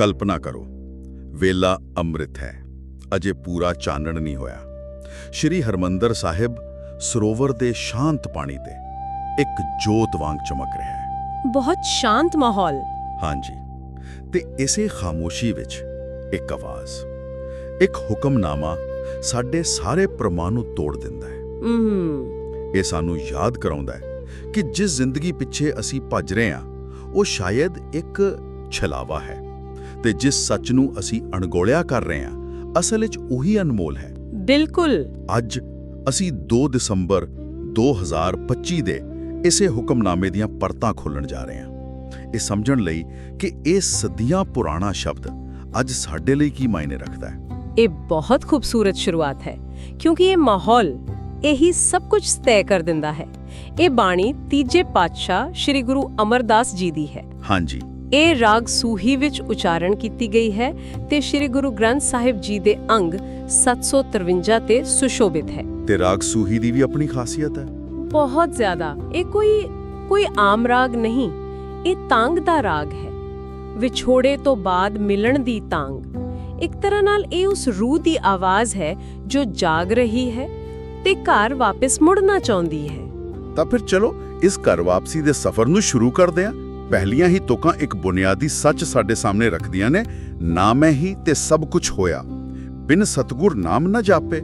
ਕਲਪਨਾ ਕਰੋ ਵੇਲਾ ਅੰਮ੍ਰਿਤ ਹੈ ਅਜੇ ਪੂਰਾ ਚਾਨਣ ਨਹੀਂ ਹੋਇਆ। ਸ਼੍ਰੀ ਹਰਮੰਦਰ ਸਾਹਿਬ ਸਰੋਵਰ ਦੇ ਸ਼ਾਂਤ ਪਾਣੀ ਤੇ ਇੱਕ ਜੋਤ ਵਾਂਗ ਚਮਕ ਰਿਹਾ ਹੈ। ਬਹੁਤ ਸ਼ਾਂਤ ਮਾਹੌਲ। ਹਾਂਜੀ ਤੇ ਇਸੇ ਖਾਮੋਸ਼ੀ ਵਿੱਚ ਇੱਕ ਆਵਾਜ਼ ਇੱਕ ਹੁਕਮਨਾਮਾ ਸਾਡੇ ਸਾਰੇ ਪ੍ਰਮਾਣ ਨੂੰ ਤੋੜ ਦਿੰਦਾ ਹੈ। ਇਹ ਸਾਨੂੰ ਯਾਦ ਕਰਾਉਂਦਾ ਹੈ ਕਿ ਜਿਸ ਜ਼ਿੰਦਗੀ ਪਿੱਛੇ ਅਸੀਂ ਭੱਜ ਰਹੇ ਹਾਂ ਉਹ ਸ਼ਾਇਦ ਇੱਕ ਛਲਾਵਾ ਹੈ। ਤੇ ਜਿਸ ਸੱਚ ਨੂੰ ਅਸੀਂ ਅਣਗੌਲਿਆ ਕਰ ਰਹੇ ਹਾਂ ਅਸਲ ਵਿੱਚ ਉਹੀ ਅਨਮੋਲ ਹੈ। ਬਿਲਕੁਲ। ਅੱਜ ਅਸੀਂ 2 ਦਸੰਬਰ 2025 ਦੇ ਇਸੇ ਹੁਕਮਨਾਮੇ ਦੀਆਂ ਪਰਤਾਂ ਖੋਲਣ ਜਾ ਰਹੇ ਹਾਂ। ਇਹ ਸਮਝਣ ਲਈ ਕਿ ਇਹ ਸਦੀਆਂ ਪੁਰਾਣਾ ਸ਼ਬਦ ਅੱਜ ਸਾਡੇ ਲਈ ਕੀ ਮਾਇਨੇ ਰੱਖਦਾ ਹੈ। ਇਹ ਬਹੁਤ ਖੂਬਸੂਰਤ ਸ਼ੁਰੂਆਤ ਹੈ ਕਿਉਂਕਿ ਇਹ ਮਾਹੌਲ ਇਹੀ ਸਭ ਕੁਝ ਤੈਅ ਕਰ ਦਿੰਦਾ ਹੈ। ਇਹ ਬਾਣੀ ਤੀਜੇ ਪਾਤਸ਼ਾਹ ਸ੍ਰੀ ਗੁਰੂ ਅਮਰਦਾਸ ਜੀ ਦੀ ਹੈ। ਹਾਂਜੀ। ਇਹ ਰਾਗ ਸੂਹੀ ਵਿੱਚ ਉਚਾਰਨ ਕੀਤੀ ਗਈ ਹੈ ਤੇ ਸ੍ਰੀ ਗੁਰੂ ਗ੍ਰੰਥ ਸਾਹਿਬ ਜੀ ਦੇ ਅੰਗ 753 ਤੇ ਸੁਸ਼ੋਭਿਤ ਹੈ। ਤੇ ਰਾਗ ਸੂਹੀ ਦੀ ਵੀ ਆਪਣੀ ਖਾਸੀਅਤ ਹੈ। ਬਹੁਤ ਜ਼ਿਆਦਾ। ਇਹ ਕੋਈ ਕੋਈ ਆਮ ਰਾਗ ਨਹੀਂ। ਇਹ ਤਾਂਗ ਦਾ ਰਾਗ ਹੈ। ਵਿਛੋੜੇ ਤੋਂ ਬਾਅਦ ਮਿਲਣ ਦੀ ਤਾਂਗ। ਇੱਕ ਤਰ੍ਹਾਂ ਨਾਲ ਇਹ ਉਸ ਰੂਹ ਦੀ ਆਵਾਜ਼ ਹੈ ਜੋ ਜਾਗ ਰਹੀ ਹੈ ਤੇ ਘਰ ਵਾਪਸ ਮੁੜਨਾ ਚਾਹੁੰਦੀ ਹੈ। ਤਾਂ ਫਿਰ ਚਲੋ ਇਸ ਘਰ ਵਾਪਸੀ ਦੇ ਸਫ਼ਰ ਨੂੰ ਸ਼ੁਰੂ ਕਰਦੇ ਹਾਂ। ਪਹਿਲੀਆਂ ਹੀ ਤੁਕਾਂ ਇੱਕ ਬੁਨਿਆਦੀ ਸੱਚ ਸਾਡੇ ਸਾਹਮਣੇ ਰੱਖਦੀਆਂ ਨੇ ਨਾ ਮੈਂ ਹੀ ਤੇ ਸਭ ਕੁਝ ਹੋਇਆ। ਬਿਨ ਸਤਗੁਰ ਨਾਮ ਨਾ ਜਾਪੇ।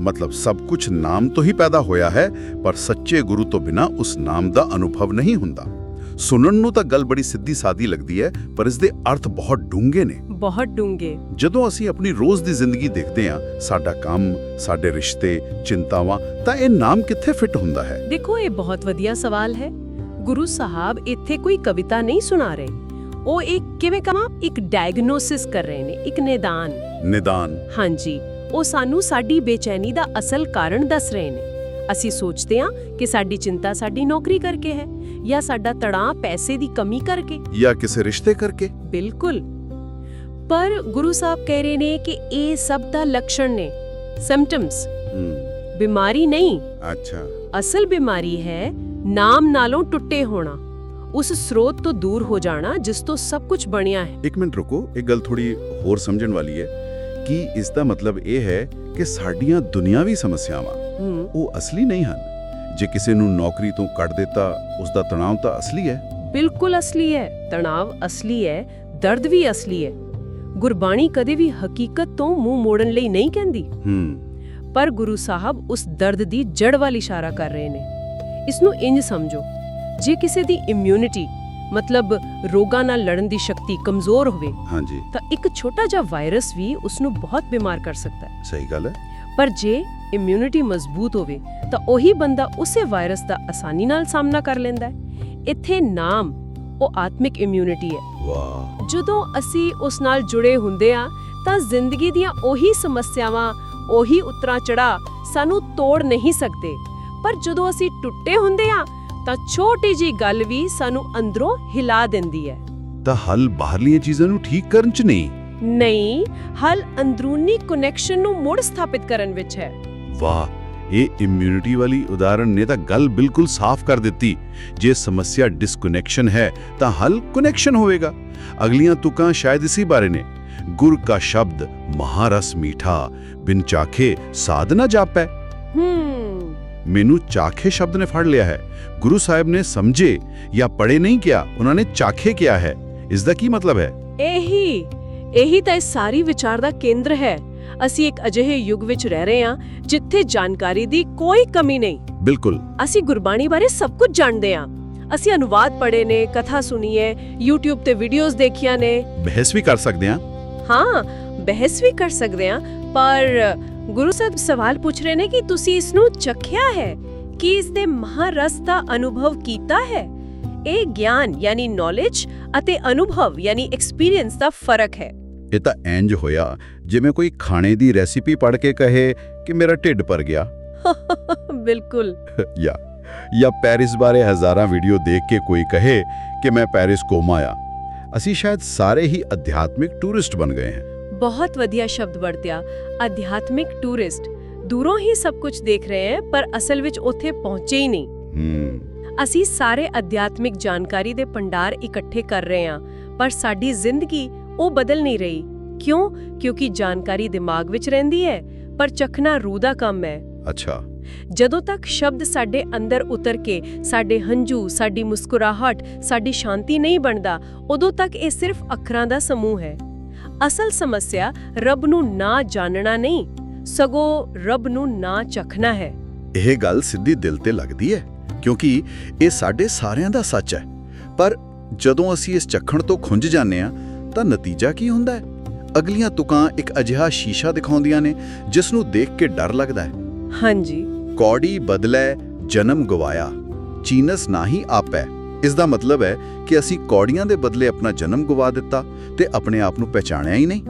ਮਤਲਬ ਸਭ ਕੁਝ ਨਾਮ ਤੋਂ ਹੀ ਪੈਦਾ ਹੋਇਆ ਹੈ ਪਰ ਸੱਚੇ ਗੁਰੂ ਤੋਂ ਬਿਨਾ ਉਸ ਨਾਮ ਦਾ ਅਨੁਭਵ ਨਹੀਂ ਹੁੰਦਾ। ਸੁਣਨ ਨੂੰ ਤਾਂ ਗੱਲ ਬੜੀ ਸਿੱਧੀ ਸਾਦੀ ਲੱਗਦੀ ਹੈ ਪਰ ਇਸ ਦੇ ਅਰਥ ਬਹੁਤ ਡੂੰਘੇ ਨੇ। ਬਹੁਤ ਡੂੰਘੇ। ਜਦੋਂ ਅਸੀਂ ਆਪਣੀ ਰੋਜ਼ ਦੀ ਜ਼ਿੰਦਗੀ ਦੇਖਦੇ ਹਾਂ ਸਾਡਾ ਕੰਮ ਸਾਡੇ ਰਿਸ਼ਤੇ ਚਿੰਤਾਵਾਂ ਤਾਂ ਇਹ ਨਾਮ ਕਿੱਥੇ ਫਿੱਟ ਹੁੰਦਾ ਹੈ? ਦੇਖੋ ਇਹ ਬਹੁਤ ਵਧੀਆ ਸਵਾਲ ਹੈ। ਗੁਰੂ ਸਾਹਿਬ ਇੱਥੇ ਕੋਈ ਕਵਿਤਾ ਨਹੀਂ ਸੁਣਾ ਰਹੇ। ਉਹ ਇੱਕ ਕਿਵੇਂ ਕਹਾਂ? ਇੱਕ ਡਾਇਗਨੋਸਿਸ ਕਰ ਰਹੇ ਨੇ ਇੱਕ ਨਿਦਾਨ। ਨਿਦਾਨ। ਹਾਂਜੀ ਉਹ ਸਾਨੂੰ ਸਾਡੀ ਬੇਚੈਨੀ ਦਾ ਅਸਲ ਕਾਰਨ ਦੱਸ ਰਹੇ ਨੇ। ਅਸੀਂ ਸੋਚਦੇ ਹਾਂ ਕਿ ਸਾਡੀ ਚਿੰਤਾ ਸਾਡੀ ਨੌਕਰੀ ਕਰਕੇ ਹੈ ਜਾਂ ਸਾਡਾ ਤਣਾਅ ਪੈਸੇ ਦੀ ਕਮੀ ਕਰਕੇ। ਜਾਂ ਕਿਸੇ ਰਿਸ਼ਤੇ ਕਰਕੇ। ਬਿਲਕੁਲ। ਪਰ ਗੁਰੂ ਸਾਹਿਬ ਕਹਿ ਰਹੇ ਨੇ ਕਿ ਇਹ ਸਭ ਦਾ ਲੱਛਣ ਨੇ ਸਿੰਪਟਮਸ ਹੂੰ। ਬਿਮਾਰੀ ਨਹੀਂ। ਅੱਛਾ। ਅਸਲ ਬਿਮਾਰੀ ਹੈ ਨਾਮ ਨਾਲੋਂ ਟੁੱਟੇ ਹੋਣਾ ਉਸ ਸਰੋਤ ਤੋਂ ਦੂਰ ਹੋ ਜਾਣਾ ਜਿਸ ਤੋਂ ਸਭ ਕੁਝ ਬਣਿਆ ਹੈ। ਇੱਕ ਮਿੰਟ ਰੁਕੋ ਇਹ ਗੱਲ ਥੋੜੀ ਹੋਰ ਸਮਝਣ ਵਾਲੀ ਹੈ ਕਿ ਇਸ ਦਾ ਮਤਲਬ ਇਹ ਹੈ ਕਿ ਸਾਡੀਆਂ ਦੁਨਿਆਵੀ ਸਮੱਸਿਆਵਾਂ ਉਹ ਅਸਲੀ ਨਹੀਂ ਹਨ। ਜੇ ਕਿਸੇ ਨੂੰ ਨੌਕਰੀ ਤੋਂ ਕੱਢ ਦਿੱਤਾ ਉਸ ਦਾ ਤਣਾਅ ਤਾਂ ਅਸਲੀ ਹੈ। ਬਿਲਕੁਲ ਅਸਲੀ ਹੈ। ਤਣਾਵ ਅਸਲੀ ਹੈ ਦਰਦ ਵੀ ਅਸਲੀ ਹੈ। ਗੁਰਬਾਣੀ ਕਦੇ ਵੀ ਹਕੀਕਤ ਤੋਂ ਮੂੰਹ ਮੋੜਨ ਲਈ ਨਹੀਂ ਕਹਿੰਦੀ। ਹੂੰ। ਪਰ ਗੁਰੂ ਸਾਹਿਬ ਉਸ ਦਰਦ ਦੀ ਜੜ ਵੱਲ ਇਸ਼ਾਰਾ ਕਰ ਰਹੇ ਨੇ। ਇਸ ਨੂੰ ਇੰਜ ਸਮਝੋ ਜੇ ਕਿਸੇ ਦੀ ਇਮਿਊਨਿਟੀ ਮਤਲਬ ਰੋਗਾਂ ਨਾਲ ਲੜਨ ਦੀ ਸ਼ਕਤੀ ਕਮਜ਼ੋਰ ਹੋਵੇ ਹਾਂਜੀ। ਤਾਂ ਇੱਕ ਛੋਟਾ ਜਿਹਾ ਵਾਇਰਸ ਵੀ ਉਸ ਨੂੰ ਬਹੁਤ ਬਿਮਾਰ ਕਰ ਸਕਦਾ ਹੈ। ਸਹੀ ਗੱਲ ਹੈ। ਪਰ ਜੇ ਇਮਿਊਨਿਟੀ ਮਜ਼ਬੂਤ ਹੋਵੇ ਤਾਂ ਉਹੀ ਬੰਦਾ ਉਸੇ ਵਾਇਰਸ ਦਾ ਆਸਾਨੀ ਨਾਲ ਸਾਹਮਣਾ ਕਰ ਲੈਂਦਾ ਹੈ। ਇੱਥੇ ਨਾਮ ਉਹ ਆਤਮਿਕ ਇਮਿਊਨਿਟੀ ਹੈ। ਵਾਹ। ਜਦੋਂ ਅਸੀਂ ਉਸ ਨਾਲ ਜੁੜੇ ਹੁੰਦੇ ਆ ਤਾਂ ਜ਼ਿੰਦਗੀ ਦੀਆਂ ਉਹੀ ਸਮੱਸਿਆਵਾਂ ਉਹੀ ਉਤਰਾ ਚੜਾ ਸਾਨੂੰ ਤੋੜ ਨਹੀਂ ਸਕਦੇ। ਪਰ ਜਦੋਂ ਅਸੀਂ ਟੁੱਟੇ ਹੁੰਦੇ ਆ ਤਾਂ ਛੋਟੀ ਜੀ ਗੱਲ ਵੀ ਸਾਨੂੰ ਅੰਦਰੋਂ ਹਿਲਾ ਦਿੰਦੀ ਹੈ। ਤਾਂ ਹੱਲ ਬਾਹਰਲੀਆਂ ਚੀਜ਼ਾਂ ਨੂੰ ਠੀਕ ਕਰਨ ਚ ਨਹੀਂ? ਨਹੀਂ ਹਲ ਅੰਦਰੂਨੀ ਕਨੈਕਸ਼ਨ ਨੂੰ ਮੁੜ ਸਥਾਪਿਤ ਕਰਨ ਵਿੱਚ ਹੈ। ਵਾਹ ਇਹ ਇਮਿਊਨਿਟੀ ਵਾਲੀ ਉਦਾਹਰਣ ਨੇ ਤਾਂ ਗੱਲ ਬਿਲਕੁਲ ਸਾਫ਼ ਕਰ ਦਿੱਤੀ। ਜੇ ਸਮੱਸਿਆ ਡਿਸਕਨੈਕਸ਼ਨ ਹੈ ਤਾਂ ਹੱਲ ਕਨੈਕਸ਼ਨ ਹੋਵੇਗਾ। ਅਗਲੀਆਂ ਤੁਕਾਂ ਸ਼ਾਇਦ ਇਸੇ ਬਾਰੇ ਨੇ। ਗੁਰ ਕਾ ਸ਼ਬਦ ਮਹਾਰਸ ਮੀਠਾ ਬਿਨ ਚਾਖੇ ਸਾਧ ਨਾ ਜਾਪੈ। ਹੂੰ ਮੈਨੂੰ ਚਾਖੇ ਸ਼ਬਦ ਨੇ ਫੜ ਲਿਆ ਹੈ। ਗੁਰੂ ਸਾਹਿਬ ਨੇ ਸਮਝੇ ਜਾਂ ਪੜੇ ਨਹੀਂ ਕਿਹਾ ਉਹਨਾਂ ਨੇ ਚਾਖੇ ਕਿਹਾ ਹੈ। ਇਸ ਦਾ ਕੀ ਮਤਲਬ ਹੈ? ਇਹੀ ਇਹੀ ਤਾਂ ਇਸ ਸਾਰੀ ਵਿਚਾਰ ਦਾ ਕੇਂਦਰ ਹੈ। ਅਸੀਂ ਇੱਕ ਅਜਿਹੇ ਯੁੱਗ ਵਿੱਚ ਰਹਿ ਰਹੇ ਹਾਂ ਜਿੱਥੇ ਜਾਣਕਾਰੀ ਦੀ ਕੋਈ ਕਮੀ ਨਹੀਂ। ਬਿਲਕੁਲ। ਅਸੀਂ ਗੁਰਬਾਣੀ ਬਾਰੇ ਸਭ ਕੁਝ ਜਾਣਦੇ ਹਾਂ। ਅਸੀਂ ਅਨੁਵਾਦ ਪੜ੍ਹੇ ਨੇ ਕਥਾ ਸੁਣੀ ਹੈ YouTube ਤੇ ਵੀਡੀਓਜ਼ ਦੇਖੀਆਂ ਨੇ। ਬਹਿਸ ਵੀ ਕਰ ਸਕਦੇ ਹਾਂ। ਹਾਂ ਬਹਿਸ ਵੀ ਕਰ ਸਕਦੇ ਹਾਂ ਪਰ ਗੁਰੂ ਸਾਹਿਬ ਸਵਾਲ ਪੁੱਛ ਰਹੇ ਨੇ ਕਿ ਤੁਸੀਂ ਇਸ ਨੂੰ ਚਖਿਆ ਹੈ ਕਿ ਇਸ ਦੇ ਮਹਾਰਸ ਦਾ ਅਨੁਭਵ ਕੀਤਾ ਹੈ? ਇਹ ਗਿਆਨ ਯਾਨੀ ਨੌਲੇਜ ਅਤੇ ਅਨੁਭਵ ਯਾਨੀ ਐਕਸਪੀਰੀਅੰਸ ਦਾ ਫ਼ਰਕ ਹੈ। ਇਹ ਤਾਂ ਇੰਜ ਹੋਇਆ ਜਿਵੇਂ ਕੋਈ ਖਾਣੇ ਦੀ ਰੈਸਿਪੀ ਪੜ੍ਹ ਕੇ ਕਹੇ ਕਿ ਮੇਰਾ ਢਿੱਡ ਭਰ ਗਿਆ। ਬਿਲਕੁਲ। ਜਾਂ ਜਾਂ ਪੈਰਿਸ ਬਾਰੇ ਹਜ਼ਾਰਾਂ ਵੀਡੀਓ ਦੇਖ ਕੇ ਕੋਈ ਕਹੇ ਕਿ ਮੈਂ ਪੈਰਿਸ ਘੁੰਮ ਆਇਆ ਅਸੀਂ ਸ਼ਾਇਦ ਸਾਰੇ ਹੀ ਅਧਿਆਤਮਿਕ ਟੂਰਿਸਟ ਬਣ ਗਏ ਹਾਂ। ਬਹੁਤ ਵਧੀਆ ਸ਼ਬਦ ਵਰਤਿਆ। ਅਧਿਆਤਮਿਕ ਟੂਰਿਸਟ ਦੂਰੋਂ ਹੀ ਸਭ ਕੁਝ ਦੇਖ ਰਹੇ ਹਾਂ ਪਰ ਅਸਲ ਵਿੱਚ ਉੱਥੇ ਪਹੁੰਚੇ ਹੀ ਨਹੀਂ। ਅਸੀਂ ਸਾਰੇ ਅਧਿਆਤਮਿਕ ਜਾਣਕਾਰੀ ਦੇ ਭੰਡਾਰ ਇਕੱਠੇ ਕਰ ਰਹੇ ਹਾਂ ਪਰ ਸਾਡੀ ਜ਼ਿੰਦਗੀ ਉਹ ਬਦਲ ਨਹੀਂ ਰਹੀ। ਕਿਉਂ? ਕਿਉਂਕਿ ਜਾਣਕਾਰੀ ਦਿਮਾਗ ਵਿੱਚ ਰਹਿੰਦੀ ਹੈ ਪਰ ਚਖਣਾ ਰੂਹ ਦਾ ਕੰਮ ਹੈ। ਅੱਛਾ। ਜਦੋਂ ਤੱਕ ਸ਼ਬਦ ਸਾਡੇ ਅੰਦਰ ਉਤਰ ਕੇ ਸਾਡੇ ਹੰਝੂ ਸਾਡੀ ਮੁਸਕਰਾਹਟ ਸਾਡੀ ਸ਼ਾਂਤੀ ਨਹੀਂ ਬਣਦਾ ਉਦੋਂ ਤੱਕ ਇਹ ਸਿਰਫ ਅੱਖਰਾਂ ਦਾ ਸਮੂਹ ਹੈ। ਅਸਲ ਸਮੱਸਿਆ ਰੱਬ ਨੂੰ ਨਾ ਜਾਣਨਾ ਨਹੀਂ ਸਗੋਂ ਰੱਬ ਨੂੰ ਨਾ ਚਖਣਾ ਹੈ। ਇਹ ਗੱਲ ਸਿੱਧੀ ਦਿਲ ਤੇ ਲੱਗਦੀ ਹੈ ਕਿਉਂਕਿ ਇਹ ਸਾਡੇ ਸਾਰਿਆਂ ਦਾ ਸੱਚ ਹੈ। ਪਰ ਜਦੋਂ ਅਸੀਂ ਇਸ ਚੱਖਣ ਤੋਂ ਖੁੰਝ ਜਾਂਦੇ ਆ ਤਾਂ ਨਤੀਜਾ ਕੀ ਹੁੰਦਾ ਹੈ? ਅਗਲੀਆਂ ਤੁਕਾਂ ਇੱਕ ਅਜਿਹਾ ਸ਼ੀਸ਼ਾ ਦਿਖਾਉਂਦੀਆਂ ਨੇ ਜਿਸ ਨੂੰ ਦੇਖ ਕੇ ਡਰ ਲੱਗਦਾ ਹੈ। ਹਾਂਜੀ। ਕੌੜੀ ਬਦਲੇ ਜਨਮ ਗਵਾਇਆ ਚੀਨਸ ਨਾ ਹੀ ਆਪੈ। ਇਸ ਦਾ ਮਤਲਬ ਹੈ ਕਿ ਅਸੀਂ ਕੌੜੀਆਂ ਦੇ ਬਦਲੇ ਆਪਣਾ ਜਨਮ ਗਵਾ ਦਿੱਤਾ ਤੇ ਆਪਣੇ ਆਪ ਨੂੰ ਪਹਿਚਾਣਿਆ ਹੀ ਨਹੀਂ।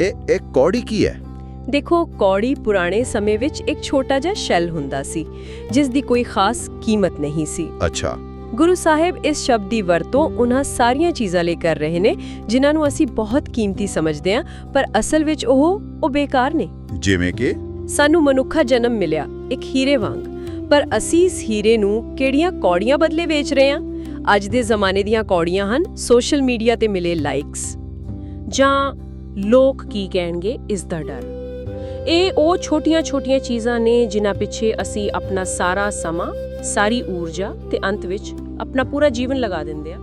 ਇਹ ਇਹ ਕੌੜੀ ਕੀ ਹੈ? ਦੇਖੋ ਕੌੜੀ ਪੁਰਾਣੇ ਸਮੇਂ ਵਿੱਚ ਇੱਕ ਛੋਟਾ ਜਿਹਾ ਸ਼ੈਲ ਹੁੰਦਾ ਸੀ ਜਿਸ ਦੀ ਕੋਈ ਖਾਸ ਕੀਮਤ ਨਹੀਂ ਸੀ। ਅੱਛਾ। ਗੁਰੂ ਸਾਹਿਬ ਇਸ ਸ਼ਬਦ ਦੀ ਵਰਤੋਂ ਉਹਨਾਂ ਸਾਰੀਆਂ ਚੀਜ਼ਾਂ ਲਈ ਕਰ ਰਹੇ ਨੇ ਜਿਨ੍ਹਾਂ ਨੂੰ ਅਸੀਂ ਬਹੁਤ ਕੀਮਤੀ ਸਮਝਦੇ ਹਾਂ ਪਰ ਅਸਲ ਵਿੱਚ ਉਹ ਉਹ ਬੇਕਾਰ ਨੇ। ਜਿਵੇਂ ਕਿ? ਸਾਨੂੰ ਮਨੁੱਖਾ ਜਨਮ ਮਿਲਿਆ ਇੱਕ ਹੀਰੇ ਵਾਂਗ। ਪਰ ਅਸੀਂ ਇਸ ਹੀਰੇ ਨੂੰ ਕਿਹੜੀਆਂ ਕੌੜੀਆਂ ਬਦਲੇ ਵੇਚ ਰਹੇ ਹਾਂ? ਅੱਜ ਦੇ ਜ਼ਮਾਨੇ ਦੀਆਂ ਕੌੜੀਆਂ ਹਨ ਸੋਸ਼ਲ ਮੀਡੀਆ ਤੇ ਮਿਲੇ ਲਾਈਕਸ ਜਾਂ ਲੋਕ ਕੀ ਕਹਿਣਗੇ ਇਸ ਦਾ ਡਰ। ਇਹ ਉਹ ਛੋਟੀਆਂ-ਛੋਟੀਆਂ ਚੀਜ਼ਾਂ ਨੇ ਜਿਨ੍ਹਾਂ ਪਿੱਛੇ ਅਸੀਂ ਆਪਣਾ ਸਾਰਾ ਸਮਾਂ ਸਾਰੀ ਊਰਜਾ ਤੇ ਅੰਤ ਵਿੱਚ ਆਪਣਾ ਪੂਰਾ ਜੀਵਨ ਲਗਾ ਦਿੰਦੇ ਆ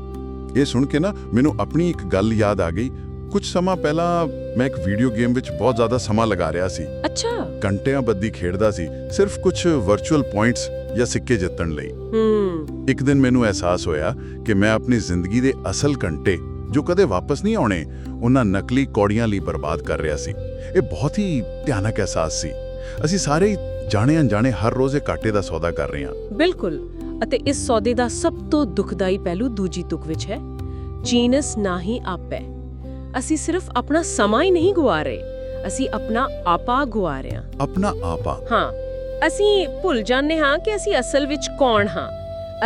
ਇਹ ਸੁਣ ਕੇ ਨਾ ਮੈਨੂੰ ਆਪਣੀ ਇੱਕ ਗੱਲ ਯਾਦ ਆ ਗਈ। ਕੁਝ ਸਮਾਂ ਪਹਿਲਾਂ ਮੈਂ ਇੱਕ ਵੀਡੀਓ ਗੇਮ ਵਿੱਚ ਬਹੁਤ ਜ਼ਿਆਦਾ ਸਮਾਂ ਲਗਾ ਰਿਹਾ ਸੀ। ਅੱਛਾ। ਘੰਟਿਆਂ ਬੱਦੀ ਖੇਡਦਾ ਸੀ। ਸਿਰਫ ਕੁਝ ਵਰਚੁਅਲ ਪੁਆਇੰਟਸ ਜਾਂ ਸਿੱਕੇ ਜਿੱਤਣ ਲਈ। ਹੂੰ। ਇੱਕ ਦਿਨ ਮੈਨੂੰ ਅਹਿਸਾਸ ਹੋਇਆ ਕਿ ਮੈਂ ਆਪਣੀ ਜ਼ਿੰਦਗੀ ਦੇ ਅਸਲ ਘੰਟੇ ਜੋ ਕਦੇ ਵਾਪਸ ਨਹੀਂ ਆਉਣੇ ਉਹਨਾਂ ਨਕਲੀ ਕੌੜੀਆਂ ਲਈ ਬਰਬਾਦ ਕਰ ਰਿਹਾ ਸੀ। ਇਹ ਬਹੁਤ ਹੀ ਭਿਆਨਕ ਅਹਿਸਾਸ ਸੀ। ਅਸੀਂ ਸਾਰੇ ਜਾਣੇ ਅਣਜਾਣੇ ਹਰ ਰੋਜ਼ ਇਹ ਘਾਟੇ ਦਾ ਸੌਦਾ ਕਰ ਰਹੇ ਹਾਂ। ਬਿਲਕੁਲ। ਅਤੇ ਇਸ ਸੌਦੇ ਦਾ ਸਭ ਤੋਂ ਦੁਖਦਾਈ ਪਹਿਲੂ ਦੂਜੀ ਤੁਕ ਵਿੱਚ ਹੈ। ਜੀਨਸ ਨਾ ਹੀ ਆਪੈ। ਅਸੀਂ ਸਿਰਫ ਆਪਣਾ ਸਮਾਂ ਹੀ ਨਹੀਂ ਗੁਆ ਰਹੇ। ਅਸੀਂ ਆਪਣਾ ਆਪਾ ਗੁਆ ਰਹੇ ਹਾਂ। ਆਪਣਾ ਆਪਾ। ਹਾਂ। ਅਸੀਂ ਭੁੱਲ ਜਾਂਦੇ ਹਾਂ ਕਿ ਅਸੀਂ ਅਸਲ ਵਿੱਚ ਕੌਣ ਹਾਂ।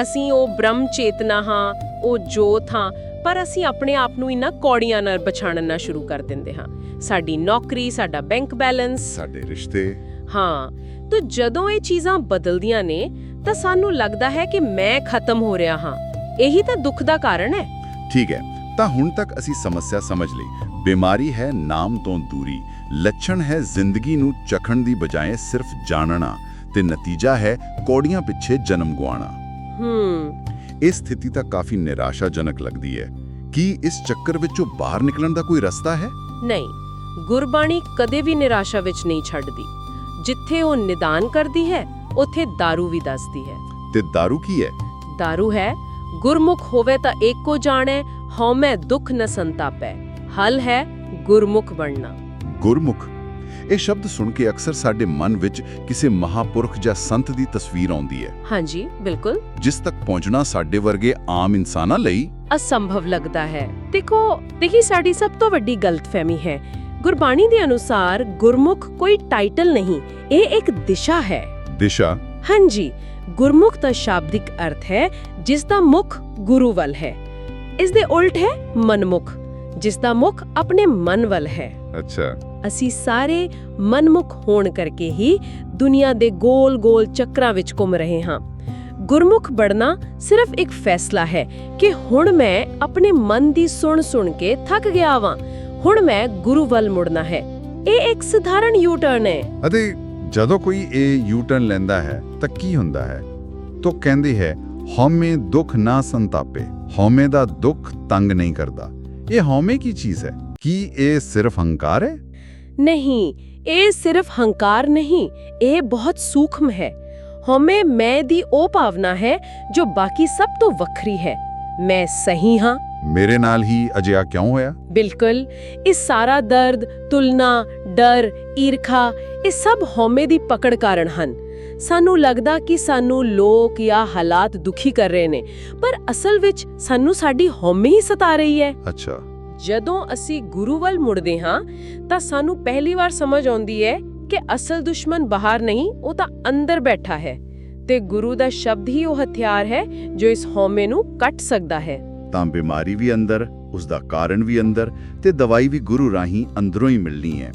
ਅਸੀਂ ਉਹ ਬ੍ਰਹਮ ਚੇਤਨਾ ਹਾਂ ਉਹ ਜੋਤ ਹਾਂ ਪਰ ਅਸੀਂ ਆਪਣੇ ਆਪ ਨੂੰ ਇਨ੍ਹਾਂ ਕੌੜੀਆਂ ਨਾਲ ਪਛਾਣਨਾ ਸ਼ੁਰੂ ਕਰ ਦਿੰਦੇ ਹਾਂ। ਸਾਡੀ ਨੌਕਰੀ ਸਾਡਾ ਬੈਂਕ ਬੈਲੈਂਸ। ਸਾਡੇ ਰਿਸ਼ਤੇ। ਹਾਂ ਤਾਂ ਜਦੋਂ ਇਹ ਚੀਜ਼ਾਂ ਬਦਲਦੀਆਂ ਨੇ ਤਾਂ ਸਾਨੂੰ ਲੱਗਦਾ ਹੈ ਕਿ ਮੈਂ ਖਤਮ ਹੋ ਰਿਹਾ ਹਾਂ। ਇਹੀ ਤਾਂ ਦੁੱਖ ਦਾ ਕਾਰਨ ਹੈ। ਠੀਕ ਹੈ ਤਾਂ ਹੁਣ ਤੱਕ ਅਸੀਂ ਸਮੱਸਿਆ ਸਮਝ ਲਈ। ਬਿਮਾਰੀ ਹੈ ਨਾਮ ਤੋਂ ਦੂਰੀ। ਲੱਛਣ ਹੈ ਜ਼ਿੰਦਗੀ ਨੂੰ ਚਖਣ ਦੀ ਬਜਾਏ ਸਿਰਫ ਜਾਣਨਾ ਤੇ ਨਤੀਜਾ ਹੈ ਕੋੜੀਆਂ ਪਿੱਛੇ ਜਨਮ ਗਵਾਉਣਾ ਹੂੰ ਇਹ ਸਥਿਤੀ ਤਾਂ ਕਾਫੀ ਨਿਰਾਸ਼ਾਜਨਕ ਲੱਗਦੀ ਹੈ ਕੀ ਇਸ ਚੱਕਰ ਵਿੱਚੋਂ ਬਾਹਰ ਨਿਕਲਣ ਦਾ ਕੋਈ ਰਸਤਾ ਹੈ ਨਹੀਂ ਗੁਰਬਾਣੀ ਕਦੇ ਵੀ ਨਿਰਾਸ਼ਾ ਵਿੱਚ ਨਹੀਂ ਛੱਡਦੀ ਜਿੱਥੇ ਉਹ ਨਿਦਾਨ ਕਰਦੀ ਹੈ ਉੱਥੇ दारू ਵੀ ਦੱਸਦੀ ਹੈ ਤੇ दारू ਕੀ ਹੈ दारू ਹੈ ਗੁਰਮੁਖ ਹੋਵੇ ਤਾਂ ਏਕੋ ਜਾਣੈ ਹਉਮੈ ਦੁਖ ਨ ਸੰਤਾਪੈ ਹਲ ਹੈ ਗੁਰਮੁਖ ਬਣਨਾ ਗੁਰਮੁਖ। ਇਹ ਸ਼ਬਦ ਸੁਣ ਕੇ ਅਕਸਰ ਸਾਡੇ ਮਨ ਵਿੱਚ ਕਿਸੇ ਮਹਾਪੁਰਖ ਜਾਂ ਸੰਤ ਦੀ ਤਸਵੀਰ ਆਉਂਦੀ ਹੈ। ਹਾਂਜੀ ਬਿਲਕੁਲ। ਜਿਸ ਤੱਕ ਪਹੁੰਚਣਾ ਸਾਡੇ ਵਰਗੇ ਆਮ ਇਨਸਾਨਾਂ ਲਈ ਅਸੰਭਵ ਲੱਗਦਾ ਹੈ। ਦੇਖੋ ਦੇਖੀ ਸਾਡੀ ਸਭ ਤੋਂ ਵੱਡੀ ਗਲਤਫਹਿਮੀ ਹੈ। ਗੁਰਬਾਣੀ ਦੇ ਅਨੁਸਾਰ ਗੁਰਮੁਖ ਕੋਈ ਟਾਈਟਲ ਨਹੀਂ ਇਹ ਇੱਕ ਦਿਸ਼ਾ ਹੈ। ਦਿਸ਼ਾ। ਹਾਂਜੀ ਗੁਰਮੁਖ ਦਾ ਸ਼ਾਬਦਿਕ ਅਰਥ ਹੈ ਜਿਸ ਦਾ ਮੁਖ ਗੁਰੂ ਵੱਲ ਹੈ। ਇਸ ਦੇ ਉਲਟ ਹੈ ਮਨਮੁਖ ਜਿਸ ਦਾ ਮੁਖ ਆਪਣੇ ਮਨ ਵੱਲ ਹੈ। ਅੱਛਾ। ਅਸੀਂ ਸਾਰੇ ਮਨਮੁਖ ਹੋਣ ਕਰਕੇ ਹੀ ਦੁਨੀਆ ਦੇ ਗੋਲ-ਗੋਲ ਚੱਕਰਾਂ ਵਿੱਚ ਘੁੰਮ ਰਹੇ ਹਾਂ। ਗੁਰਮੁਖ ਬਣਨਾ ਸਿਰਫ ਇੱਕ ਫੈਸਲਾ ਹੈ ਕਿ ਹੁਣ ਮੈਂ ਆਪਣੇ ਮਨ ਦੀ ਸੁਣ ਸੁਣ ਕੇ ਥੱਕ ਗਿਆ ਵਾਂ। ਹੁਣ ਮੈਂ ਗੁਰੂ ਵੱਲ ਮੁੜਨਾ ਹੈ। ਇਹ ਇੱਕ ਸਧਾਰਨ ਯੂ ਟਰਨ ਹੈ। ਅਤੇ ਜਦੋਂ ਕੋਈ ਇਹ ਯੂ ਟਰਨ ਲੈਂਦਾ ਹੈ ਤਾਂ ਕੀ ਹੁੰਦਾ ਹੈ? ਤੋ ਕਹਿੰਦੀ ਹੈ ਹਉਮੈ ਦੁੱਖ ਨਾ ਸੰਤਾਪੇ। ਹਉਮੈ ਦਾ ਦੁੱਖ ਤੰਗ ਨਹੀਂ ਕਰਦਾ। ਇਹ ਹਉਮੈ ਕੀ ਚੀਜ਼ ਹੈ? ਕੀ ਇਹ ਸਿਰਫ ਹੰਕਾਰ ਹੈ? ਨਹੀਂ ਇਹ ਸਿਰਫ ਹੰਕਾਰ ਨਹੀਂ ਇਹ ਬਹੁਤ ਸੂਖਮ ਹੈ। ਹਉਮੈ ਮੈਂ ਦੀ ਉਹ ਭਾਵਨਾ ਹੈ ਜੋ ਬਾਕੀ ਸਭ ਤੋਂ ਵੱਖਰੀ ਹੈ। ਮੈਂ ਸਹੀ ਹਾਂ। ਮੇਰੇ ਨਾਲ ਹੀ ਅਜਿਹਾ ਕਿਉਂ ਹੋਇਆ? ਬਿਲਕੁਲ ਇਹ ਸਾਰਾ ਦਰਦ ਤੁਲਨਾ ਡਰ ਈਰਖਾ ਇਹ ਸਭ ਹਉਮੈ ਦੀ ਪਕੜ ਕਾਰਨ ਹਨ। ਸਾਨੂੰ ਲੱਗਦਾ ਕਿ ਸਾਨੂੰ ਲੋਕ ਜਾਂ ਹਾਲਾਤ ਦੁਖੀ ਕਰ ਰਹੇ ਨੇ ਪਰ ਅਸਲ ਵਿੱਚ ਸਾਨੂੰ ਸਾਡੀ ਹਉਮੈ ਹੀ ਸਤਾ ਰਹੀ ਹੈ। ਅੱਛਾ। ਜਦੋਂ ਅਸੀਂ ਗੁਰੂ ਵੱਲ ਮੁੜਦੇ ਹਾਂ ਤਾਂ ਸਾਨੂੰ ਪਹਿਲੀ ਵਾਰ ਸਮਝ ਆਉਂਦੀ ਹੈ ਕਿ ਅਸਲ ਦੁਸ਼ਮਣ ਬਾਹਰ ਨਹੀਂ ਉਹ ਤਾਂ ਅੰਦਰ ਬੈਠਾ ਹੈ ਤੇ ਗੁਰੂ ਦਾ ਸ਼ਬਦ ਹੀ ਉਹ ਹਥਿਆਰ ਹੈ ਜੋ ਇਸ ਹਉਮੈ ਨੂੰ ਕੱਟ ਸਕਦਾ ਹੈ। ਤਾਂ ਬਿਮਾਰੀ ਵੀ ਅੰਦਰ ਉਸ ਦਾ ਕਾਰਨ ਵੀ ਅੰਦਰ ਤੇ ਦਵਾਈ ਵੀ ਗੁਰੂ ਰਾਹੀਂ ਅੰਦਰੋਂ ਹੀ ਮਿਲਣੀ ਹੈ।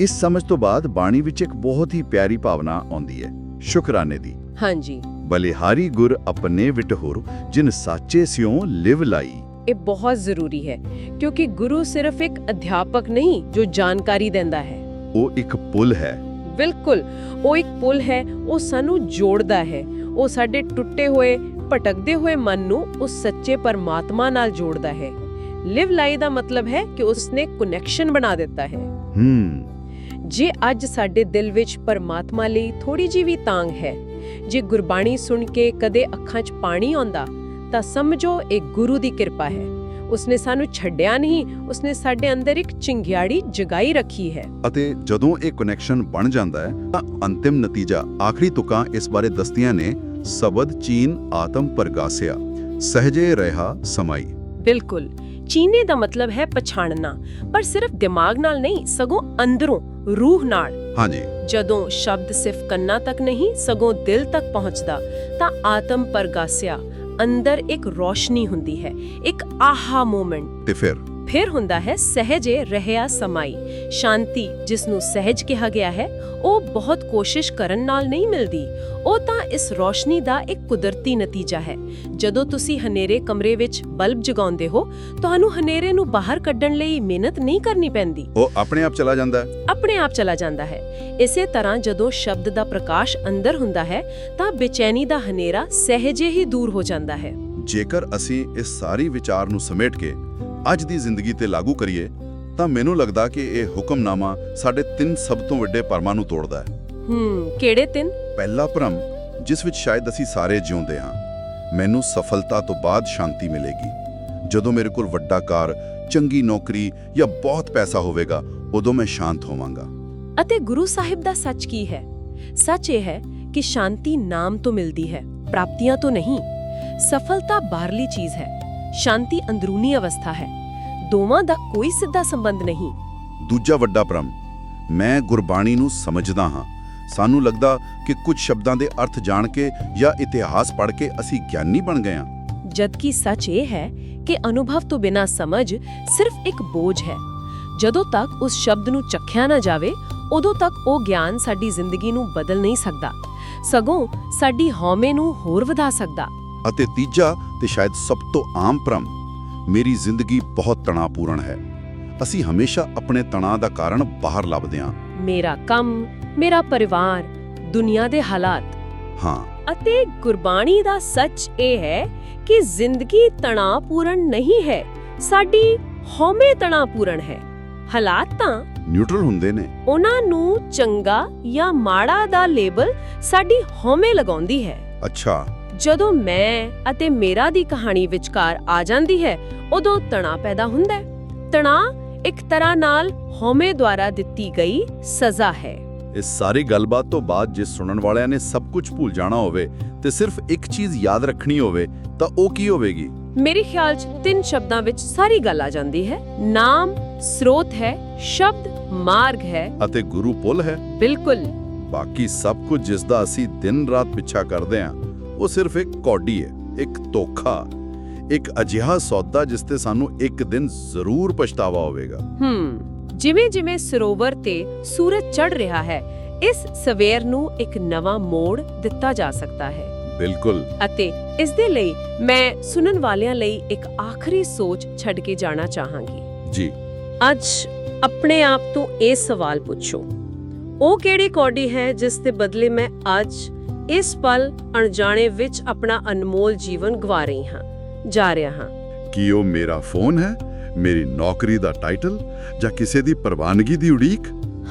ਇਸ ਸਮਝ ਤੋਂ ਬਾਅਦ ਬਾਣੀ ਵਿੱਚ ਇੱਕ ਬਹੁਤ ਹੀ ਪਿਆਰੀ ਭਾਵਨਾ ਆਉਂਦੀ ਹੈ ਸ਼ੁਕਰਾਨੇ ਦੀ। ਹਾਂਜੀ। ਬਲਿਹਾਰੀ ਗੁਰ ਆਪਣੇ ਵਿਟਹੁਰ ਜਿਨ ਸਾਚੇ ਸਿਉ ਲਿਵ ਲਾਈ। ਇਹ ਬਹੁਤ ਜ਼ਰੂਰੀ ਹੈ ਕਿਉਂਕਿ ਗੁਰੂ ਸਿਰਫ ਇੱਕ ਅਧਿਆਪਕ ਨਹੀਂ ਜੋ ਜਾਣਕਾਰੀ ਦਿੰਦਾ ਹੈ। ਉਹ ਇੱਕ ਪੁਲ ਹੈ। ਬਿਲਕੁਲ ਉਹ ਇੱਕ ਪੁਲ ਹੈ ਉਹ ਸਾਨੂੰ ਜੋੜਦਾ ਹੈ। ਉਹ ਸਾਡੇ ਟੁੱਟੇ ਹੋਏ ਭਟਕਦੇ ਹੋਏ ਮਨ ਨੂੰ ਉਸ ਸੱਚੇ ਪਰਮਾਤਮਾ ਨਾਲ ਜੋੜਦਾ ਹੈ। ਲਿਵ ਲਾਈ ਦਾ ਮਤਲਬ ਹੈ ਕਿ ਉਸਨੇ ਕਨੈਕਸ਼ਨ ਬਣਾ ਦਿੱਤਾ ਹੈ। ਹੂੰ। ਜੇ ਅੱਜ ਸਾਡੇ ਦਿਲ ਵਿੱਚ ਪਰਮਾਤਮਾ ਲਈ ਥੋੜੀ ਜਿਹੀ ਵੀ ਤਾਂਗ ਹੈ ਜੇ ਗੁਰਬਾਣੀ ਸੁਣ ਕੇ ਕਦੇ ਅੱਖਾਂ 'ਚ ਪਾਣੀ ਆਉਂਦਾ ਤਾਂ ਸਮਝੋ ਇਹ ਗੁਰੂ ਦੀ ਕਿਰਪਾ ਹੈ। ਉਸਨੇ ਸਾਨੂੰ ਛੱਡਿਆ ਨਹੀਂ ਉਸਨੇ ਸਾਡੇ ਅੰਦਰ ਇੱਕ ਚਿੰਗਿਆੜੀ ਜਗਾਈ ਰੱਖੀ ਹੈ। ਅਤੇ ਜਦੋਂ ਇਹ ਕਨੈਕਸ਼ਨ ਬਣ ਜਾਂਦਾ ਹੈ ਤਾਂ ਅੰਤਿਮ ਨਤੀਜਾ ਆਖਰੀ ਤੁਕਾਂ ਇਸ ਬਾਰੇ ਦਸਤੀਆਂ ਨੇ ਸਬਦ ਚੀਨ ਆਤਮ ਪ੍ਰਗਾਸਿਆ ਸਹਜੇ ਰਹਾ ਸਮਾਈ। ਬਿਲਕੁਲ। ਚੀਨੇ ਦਾ ਮਤਲਬ ਹੈ ਪਛਾਣਨਾ ਪਰ ਸਿਰਫ ਦਿਮਾਗ ਨਾਲ ਨਹੀਂ ਸਗੋਂ ਅੰਦਰੋਂ ਰੂਹ ਨਾਲ। ਹਾਂਜੀ। ਜਦੋਂ ਸ਼ਬਦ ਸਿਰਫ ਕੰਨਾਂ ਤੱਕ ਨਹੀਂ ਸਗੋਂ ਦਿਲ ਤੱਕ ਪਹੁੰਚਦਾ ਤਾਂ ਆਤਮ ਪ੍ਰਗਾਸਿਆ ਅੰਦਰ ਇੱਕ ਰੋਸ਼ਨੀ ਹੁੰਦੀ ਹੈ ਇੱਕ ਆਹਾ ਮੂਮੈਂਟ। ਤੇ ਫਿਰ? ਫਿਰ ਹੁੰਦਾ ਹੈ ਸਹਿਜੇ ਰਹਿਆ ਸਮਾਈ। ਸ਼ਾਂਤੀ ਜਿਸ ਨੂੰ ਸਹਿਜ ਕਿਹਾ ਗਿਆ ਹੈ ਉਹ ਬਹੁਤ ਕੋਸ਼ਿਸ਼ ਕਰਨ ਨਾਲ ਨਹੀਂ ਮਿਲਦੀ। ਉਹ ਤਾਂ ਇਸ ਰੋਸ਼ਨੀ ਦਾ ਇੱਕ ਕੁਦਰਤੀ ਨਤੀਜਾ ਹੈ। ਜਦੋਂ ਤੁਸੀਂ ਹਨੇਰੇ ਕਮਰੇ ਵਿੱਚ ਬਲਬ ਜਗਾਉਂਦੇ ਹੋ ਤੁਹਾਨੂੰ ਹਨੇਰੇ ਨੂੰ ਬਾਹਰ ਕੱਢਣ ਲਈ ਮਿਹਨਤ ਨਹੀਂ ਕਰਨੀ ਪੈਂਦੀ। ਉਹ ਆਪਣੇ ਆਪ ਚਲਾ ਜਾਂਦਾ ਹੈ। ਆਪਣੇ ਆਪ ਚਲਾ ਜਾਂਦਾ ਹੈ। ਇਸੇ ਤਰ੍ਹਾਂ ਜਦੋਂ ਸ਼ਬਦ ਦਾ ਪ੍ਰਕਾਸ਼ ਅੰਦਰ ਹੁੰਦਾ ਹੈ ਤਾਂ ਬੇਚੈਨੀ ਦਾ ਹਨੇਰਾ ਸਹਿਜੇ ਹੀ ਦੂਰ ਹੋ ਜਾਂਦਾ ਹੈ। ਜੇਕਰ ਅਸੀਂ ਇਸ ਸਾਰੀ ਵਿਚਾਰ ਨੂੰ ਸਮੇਟ ਕੇ ਅੱਜ ਦੀ ਜ਼ਿੰਦਗੀ ਤੇ ਲਾਗੂ ਕਰੀਏ ਤਾਂ ਮੈਨੂੰ ਲੱਗਦਾ ਕਿ ਇਹ ਹੁਕਮਨਾਮਾ ਸਾਡੇ ਤਿੰਨ ਸਭ ਤੋਂ ਵੱਡੇ ਪਰਮਾਂ ਨੂੰ ਤੋੜਦਾ ਹੈ। ਹੂੰ ਕਿਹੜੇ ਤਿੰਨ? ਪਹਿਲਾ ਭਰਮ ਜਿਸ ਵਿੱਚ ਸ਼ਾਇਦ ਅਸੀਂ ਸਾਰੇ ਜਿਉਂਦੇ ਹਾਂ ਮੈਨੂੰ ਸਫਲਤਾ ਤੋਂ ਬਾਅਦ ਸ਼ਾਂਤੀ ਮਿਲੇਗੀ। ਜਦੋਂ ਮੇਰੇ ਕੋਲ ਵੱਡਾ ਕਾਰ ਚੰਗੀ ਨੌਕਰੀ ਜਾਂ ਬਹੁਤ ਪੈਸਾ ਹੋਵੇਗਾ ਉਦੋਂ ਮੈਂ ਸ਼ਾਂਤ ਹੋਵਾਂਗਾ। ਅਤੇ ਗੁਰੂ ਸਾਹਿਬ ਦਾ ਸੱਚ ਕੀ ਹੈ? ਸੱਚ ਇਹ ਹੈ ਕਿ ਸ਼ਾਂਤੀ ਨਾਮ ਤੋਂ ਮਿਲਦੀ ਹੈ ਪ੍ਰਾਪਤੀਆਂ ਤੋਂ ਨਹੀਂ। ਸਫਲਤਾ ਬਾਹਰਲੀ ਚੀਜ਼ ਹੈ। ਸ਼ਾਂਤੀ ਅੰਦਰੂਨੀ ਅਵਸਥਾ ਹੈ। ਦੋਵਾਂ ਦਾ ਕੋਈ ਸਿੱਧਾ ਸੰਬੰਧ ਨਹੀਂ। ਦੂਜਾ ਵੱਡਾ ਭਰਮ ਮੈਂ ਗੁਰਬਾਣੀ ਨੂੰ ਸਮਝਦਾ ਹਾਂ। ਸਾਨੂੰ ਲੱਗਦਾ ਕਿ ਕੁਝ ਸ਼ਬਦਾਂ ਦੇ ਅਰਥ ਜਾਣ ਕੇ ਜਾਂ ਇਤਿਹਾਸ ਪੜ੍ਹ ਕੇ ਅਸੀਂ ਗਿਆਨੀ ਬਣ ਗਏ ਹਾਂ। ਜਦਕਿ ਸੱਚ ਇਹ ਹੈ ਕਿ ਅਨੁਭਵ ਤੋਂ ਬਿਨਾ ਸਮਝ ਸਿਰਫ ਇੱਕ ਬੋਝ ਹੈ। ਜਦੋਂ ਤੱਕ ਉਸ ਸ਼ਬਦ ਨੂੰ ਚੱਖਿਆ ਨਾ ਜਾਵੇ ਉਦੋਂ ਤੱਕ ਉਹ ਗਿਆਨ ਸਾਡੀ ਜ਼ਿੰਦਗੀ ਨੂੰ ਬਦਲ ਨਹੀਂ ਸਕਦਾ। ਸਗੋਂ ਸਾਡੀ ਹਉਮੈ ਨੂੰ ਹੋਰ ਵਧਾ ਸਕਦਾ। ਅਤੇ ਤੀਜਾ ਤੇ ਸ਼ਾਇਦ ਸਭ ਤੋਂ ਆਮ ਭਰਮ ਮੇਰੀ ਜ਼ਿੰਦਗੀ ਬਹੁਤ ਤਣਾਅਪੂਰਨ ਹੈ। ਅਸੀਂ ਹਮੇਸ਼ਾ ਆਪਣੇ ਤਣਾਅ ਦਾ ਕਾਰਨ ਬਾਹਰ ਲੱਭਦੇ ਹਾਂ। ਮੇਰਾ ਕੰਮ ਮੇਰਾ ਪਰਿਵਾਰ ਦੁਨੀਆ ਦੇ ਹਾਲਾਤ। ਹਾਂ। ਅਤੇ ਗੁਰਬਾਣੀ ਦਾ ਸੱਚ ਇਹ ਹੈ ਕਿ ਜ਼ਿੰਦਗੀ ਤਣਾਅਪੂਰਨ ਨਹੀਂ ਹੈ ਸਾਡੀ ਹਉਮੈ ਤਣਾਅਪੂਰਨ ਹੈ। ਹਾਲਾਤ ਤਾਂ ਨਿਊਟਰਲ ਹੁੰਦੇ ਨੇ। ਉਹਨਾਂ ਨੂੰ ਚੰਗਾ ਜਾਂ ਮਾੜਾ ਦਾ ਲੇਬਲ ਸਾਡੀ ਹਉਮੈ ਲਗਾਉਂਦੀ ਹੈ। ਅੱਛਾ। ਜਦੋਂ ਮੈਂ ਅਤੇ ਮੇਰਾ ਦੀ ਕਹਾਣੀ ਵਿਚਕਾਰ ਆ ਜਾਂਦੀ ਹੈ ਉਦੋਂ ਤਣਾਅ ਪੈਦਾ ਹੁੰਦਾ ਹੈ। ਤਣਾਅ ਇੱਕ ਤਰ੍ਹਾਂ ਨਾਲ ਹਉਮੈ ਦੁਆਰਾ ਦਿੱਤੀ ਗਈ ਸਜ਼ਾ ਹੈ। ਇਸ ਸਾਰੀ ਗੱਲਬਾਤ ਤੋਂ ਬਾਅਦ ਜੇ ਸੁਣਨ ਵਾਲਿਆਂ ਨੇ ਸਭ ਕੁਝ ਭੁੱਲ ਜਾਣਾ ਹੋਵੇ ਤੇ ਸਿਰਫ ਇੱਕ ਚੀਜ਼ ਯਾਦ ਰੱਖਣੀ ਹੋਵੇ ਤਾਂ ਉਹ ਕੀ ਹੋਵੇਗੀ? ਮੇਰੇ ਖਿਆਲ 'ਚ ਤਿੰਨ ਸ਼ਬਦਾਂ ਵਿੱਚ ਸਾਰੀ ਗੱਲ ਆ ਜਾਂਦੀ ਹੈ। ਨਾਮ ਸਰੋਤ ਹੈ ਸ਼ਬਦ ਮਾਰਗ ਹੈ। ਅਤੇ ਗੁਰੂ ਪੁੱਲ ਹੈ। ਬਿਲਕੁਲ। ਬਾਕੀ ਸਭ ਕੁਝ ਜਿਸ ਦਾ ਅਸੀਂ ਦਿਨ ਰਾਤ ਪਿੱਛਾ ਕਰਦੇ ਹਾਂ ਉਹ ਸਿਰਫ ਇੱਕ ਕੌਡੀ ਹੈ ਇੱਕ ਧੋਖਾ ਇੱਕ ਅਜਿਹਾ ਸੌਦਾ ਜਿਸ ਤੇ ਸਾਨੂੰ ਇੱਕ ਦਿਨ ਜ਼ਰੂਰ ਪਛਤਾਵਾ ਹੋਵੇਗਾ। ਹੂੰ ਜਿਵੇਂ ਜਿਵੇਂ ਸਰੋਵਰ ਤੇ ਸੂਰਜ ਚੜ ਰਿਹਾ ਹੈ ਇਸ ਸਵੇਰ ਨੂੰ ਇੱਕ ਨਵਾਂ ਮੋੜ ਦਿੱਤਾ ਜਾ ਸਕਦਾ ਹੈ। ਬਿਲਕੁਲ। ਅਤੇ ਇਸ ਦੇ ਲਈ ਮੈਂ ਸੁਣਨ ਵਾਲਿਆਂ ਲਈ ਇੱਕ ਆਖਰੀ ਸੋਚ ਛੱਡ ਕੇ ਜਾਣਾ ਚਾਹਾਂਗੀ। ਜੀ। ਅੱਜ ਆਪਣੇ ਆਪ ਤੋਂ ਇਹ ਸਵਾਲ ਪੁੱਛੋ। ਉਹ ਕਿਹੜੀ ਕੌਡੀ ਹੈ ਜਿਸ ਦੇ ਬਦਲੇ ਮੈਂ ਅੱਜ ਇਸ ਪਲ ਅਣਜਾਣੇ ਵਿੱਚ ਆਪਣਾ ਅਨਮੋਲ ਜੀਵਨ ਗਵਾ ਰਹੀ ਹਾਂ ਜਾ ਰਿਹਾ ਹਾਂ। ਕੀ ਉਹ ਮੇਰਾ ਫੋਨ ਹੈ? ਮੇਰੀ ਨੌਕਰੀ ਦਾ ਟਾਈਟਲ ਜਾਂ ਕਿਸੇ ਦੀ ਪ੍ਰਵਾਨਗੀ ਦੀ ਉਡੀਕ?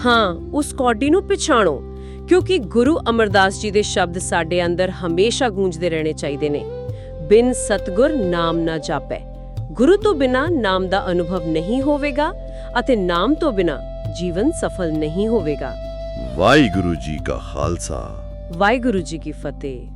ਹਾਂ ਉਸ ਕੌਡੀ ਨੂੰ ਪਛਾਣੋ ਕਿਉਂਕਿ ਗੁਰੂ ਅਮਰਦਾਸ ਜੀ ਦੇ ਸ਼ਬਦ ਸਾਡੇ ਅੰਦਰ ਹਮੇਸ਼ਾ ਗੂੰਜਦੇ ਰਹਿਣੇ ਚਾਹੀਦੇ ਨੇ। ਬਿਨ ਸਤਗੁਰ ਨਾਮ ਨਾ ਜਾਪੈ। ਗੁਰੂ ਤੋਂ ਬਿਨਾ ਨਾਮ ਦਾ ਅਨੁਭਵ ਨਹੀਂ ਹੋਵੇਗਾ ਅਤੇ ਨਾਮ ਤੋਂ ਬਿਨਾ ਜੀਵਨ ਸਫਲ ਨਹੀਂ ਹੋਵੇਗਾ। ਵਾਹਿਗੁਰੂ ਜੀ ਕਾ ਖਾਲਸਾ। ਵਾਹਿਗੁਰੂ ਜੀ ਕੀ ਫਤਿਹ।